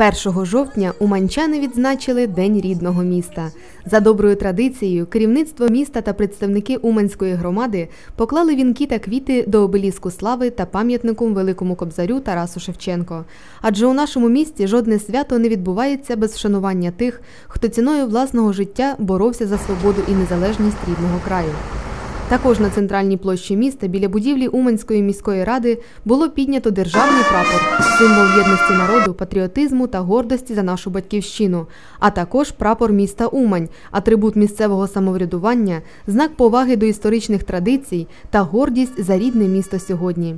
1 жовтня уманчани відзначили День рідного міста. За доброю традицією, керівництво міста та представники Уманської громади поклали вінки та квіти до обеліску слави та пам'ятнику великому кобзарю Тарасу Шевченко. Адже у нашому місті жодне свято не відбувається без вшанування тих, хто ціною власного життя боровся за свободу і незалежність рідного краю. Також на центральній площі міста біля будівлі Уманської міської ради було піднято державний прапор, символ єдності народу, патріотизму та гордості за нашу батьківщину, а також прапор міста Умань, атрибут місцевого самоврядування, знак поваги до історичних традицій та гордість за рідне місто сьогодні.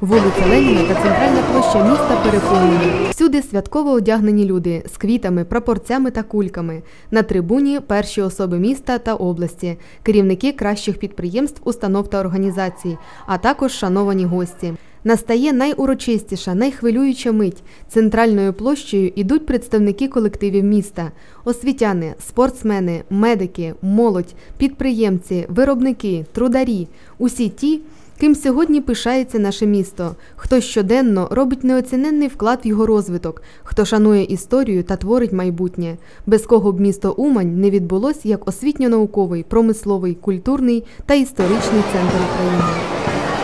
Вулиця Леніна та центральна площа міста переповнені. Всюди святково одягнені люди з квітами, прапорцями та кульками. На трибуні перші особи міста та області, керівники кращих підприємств, установ та організацій, а також шановані гості. Настає найурочистіша, найхвилююча мить. Центральною площею ідуть представники колективів міста: освітяни, спортсмени, медики, молодь, підприємці, виробники, трударі усі ті, ким сьогодні пишається наше місто, хто щоденно робить неоціненний вклад в його розвиток, хто шанує історію та творить майбутнє, без кого б місто Умань не відбулось як освітньо-науковий, промисловий, культурний та історичний центр України.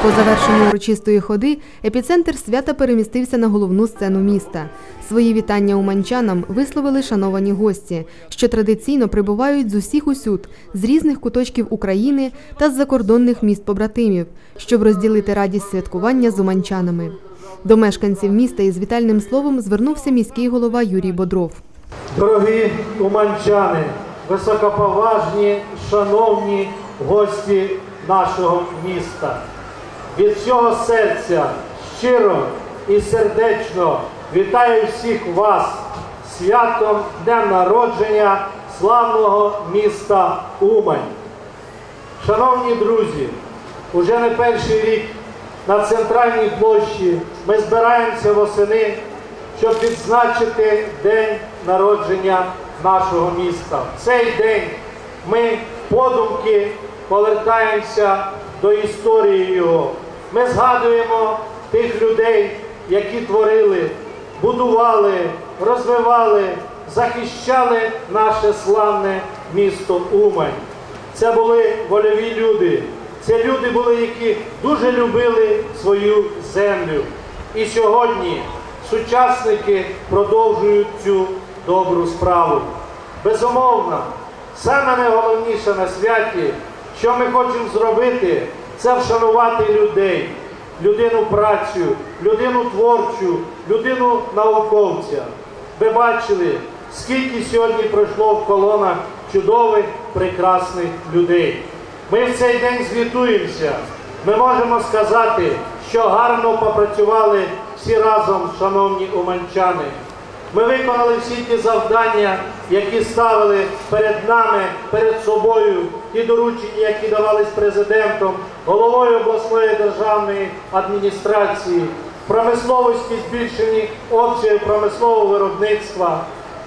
По завершенню урочистої ходи епіцентр свята перемістився на головну сцену міста. Свої вітання уманчанам висловили шановані гості, що традиційно прибувають з усіх усюд, з різних куточків України та з закордонних міст побратимів, щоб розділити радість святкування з уманчанами. До мешканців міста із вітальним словом звернувся міський голова Юрій Бодров. Дорогі уманчани, високоповажні, шановні гості нашого міста. Від всього серця щиро і сердечно вітаю всіх вас святом Днем народження славного міста Умань. Шановні друзі, уже не перший рік на центральній площі ми збираємося восени, щоб відзначити день народження нашого міста. В цей день ми подумки повертаємося до історії його. Ми згадуємо тих людей, які творили, будували, розвивали, захищали наше славне місто Умань. Це були вольові люди. Це люди були, які дуже любили свою землю. І сьогодні сучасники продовжують цю добру справу. Безумовно, саме найголовніше на святі, що ми хочемо зробити, це вшанувати людей, людину працю, людину творчу, людину науковця. Ви бачили, скільки сьогодні пройшло в колонах чудових, прекрасних людей. Ми в цей день звітуємося. Ми можемо сказати, що гарно попрацювали всі разом, шановні уманчани. Ми виконали всі ті завдання, які ставили перед нами, перед собою, ті доручення, які давались президентом, головою обласної державної адміністрації, промисловості збільшені обсягів промислового виробництва,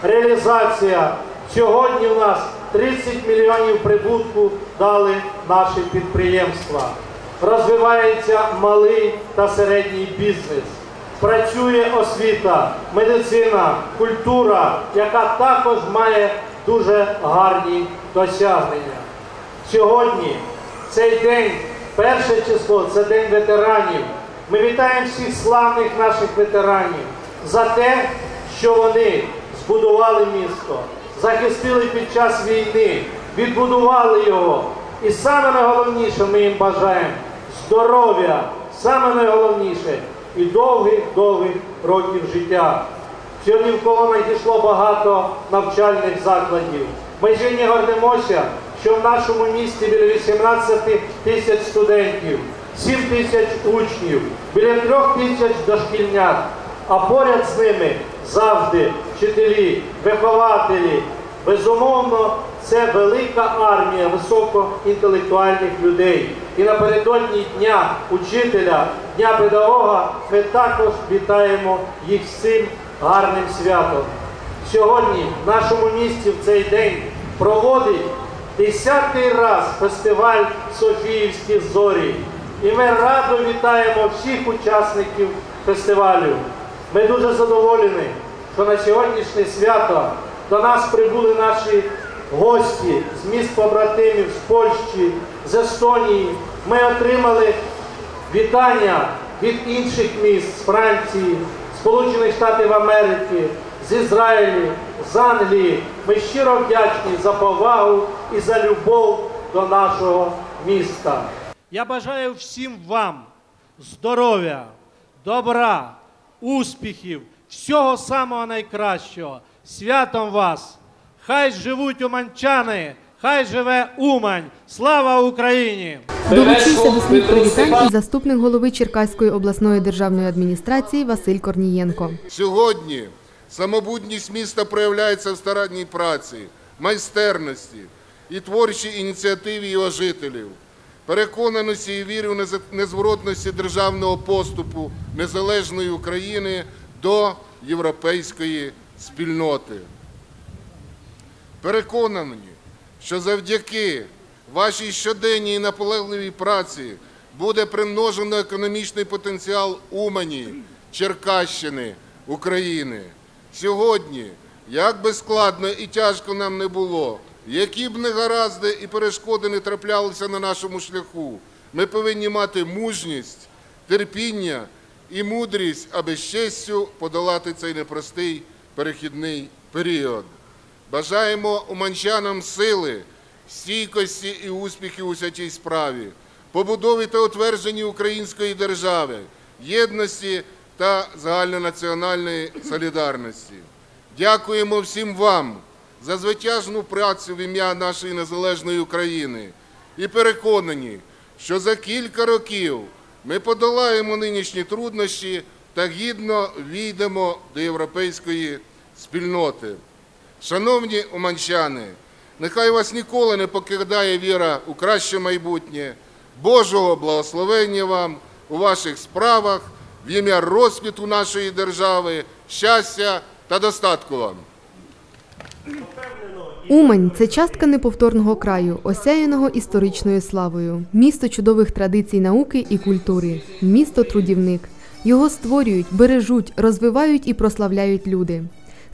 реалізація. Сьогодні у нас 30 мільйонів прибутку дали наші підприємства. Розвивається малий та середній бізнес працює освіта, медицина, культура, яка також має дуже гарні досягнення. Сьогодні цей день, перше число, це День ветеранів. Ми вітаємо всіх славних наших ветеранів за те, що вони збудували місто, захистили під час війни, відбудували його. І саме найголовніше ми їм бажаємо здоров'я, саме найголовніше і довгих-довгих років життя. Сьогодні в колонах дійшло багато навчальних закладів. Ми сьогодні гордимося, що в нашому місті біля 18 тисяч студентів, 7 тисяч учнів, біля 3 тисяч дошкільнят, а поряд з ними завжди вчителі, вихователі. Безумовно, це велика армія високоінтелектуальних людей. І напередодні Дня учителя, Дня педагога ми також вітаємо їх з цим гарним святом. Сьогодні в нашому місті в цей день проводить десятий раз фестиваль Софіївські зорі. І ми радо вітаємо всіх учасників фестивалю. Ми дуже задоволені, що на сьогоднішнє свято до нас прибули наші гості з міст побратимів, з Польщі, з Естонії. Ми отримали вітання від інших міст з Франції, Сполучених Штатів Америки, з Ізраїлю, з Англії. Ми щиро вдячні за повагу і за любов до нашого міста. Я бажаю всім вам здоров'я, добра, успіхів, всього самого найкращого. Святом вас! Хай живуть уманчани, хай живе Умань! Слава Україні! Долучився до слів привітань і заступник голови Черкаської обласної державної адміністрації Василь Корнієнко. Сьогодні самобутність міста проявляється в старанній праці, майстерності і творчій ініціативі його жителів, переконаності і вірі в нез- незворотності державного поступу незалежної України до європейської спільноти. Переконані, що завдяки вашій щоденній наполегливій праці буде примножено економічний потенціал Умані, Черкащини, України. Сьогодні, як би складно і тяжко нам не було, які б негаразди і перешкоди не траплялися на нашому шляху, ми повинні мати мужність, терпіння і мудрість, аби з честю подолати цей непростий перехідний період. Бажаємо уманчанам сили, стійкості і успіхів у святій справі, побудові та утвердженні української держави, єдності та загальнонаціональної солідарності. Дякуємо всім вам за звитяжну працю в ім'я нашої незалежної України і переконані, що за кілька років ми подолаємо нинішні труднощі та гідно війдемо до європейської спільноти. Шановні уманчани, нехай вас ніколи не покидає віра у краще майбутнє, Божого благословення вам у ваших справах, в ім'я розквіту нашої держави, щастя та достатку вам. Умань це частка неповторного краю, осяяного історичною славою, місто чудових традицій науки і культури, місто трудівник. Його створюють, бережуть, розвивають і прославляють люди.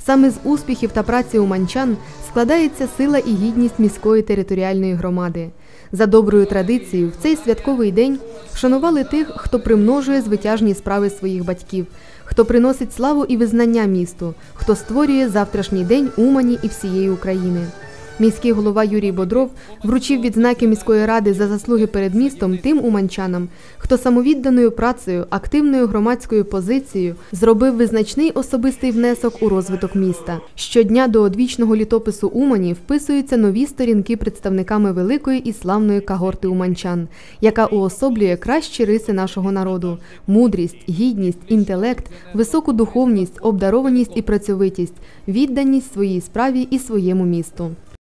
Саме з успіхів та праці уманчан складається сила і гідність міської територіальної громади. За доброю традицією, в цей святковий день вшанували тих, хто примножує звитяжні справи своїх батьків, хто приносить славу і визнання місту, хто створює завтрашній день Умані і всієї України. Міський голова Юрій Бодров вручив відзнаки міської ради за заслуги перед містом тим уманчанам, хто самовідданою працею, активною громадською позицією зробив визначний особистий внесок у розвиток міста. Щодня до одвічного літопису Умані вписуються нові сторінки представниками великої і славної кагорти уманчан, яка уособлює кращі риси нашого народу: мудрість, гідність, інтелект, високу духовність, обдарованість і працьовитість, відданість своїй справі і своєму місту.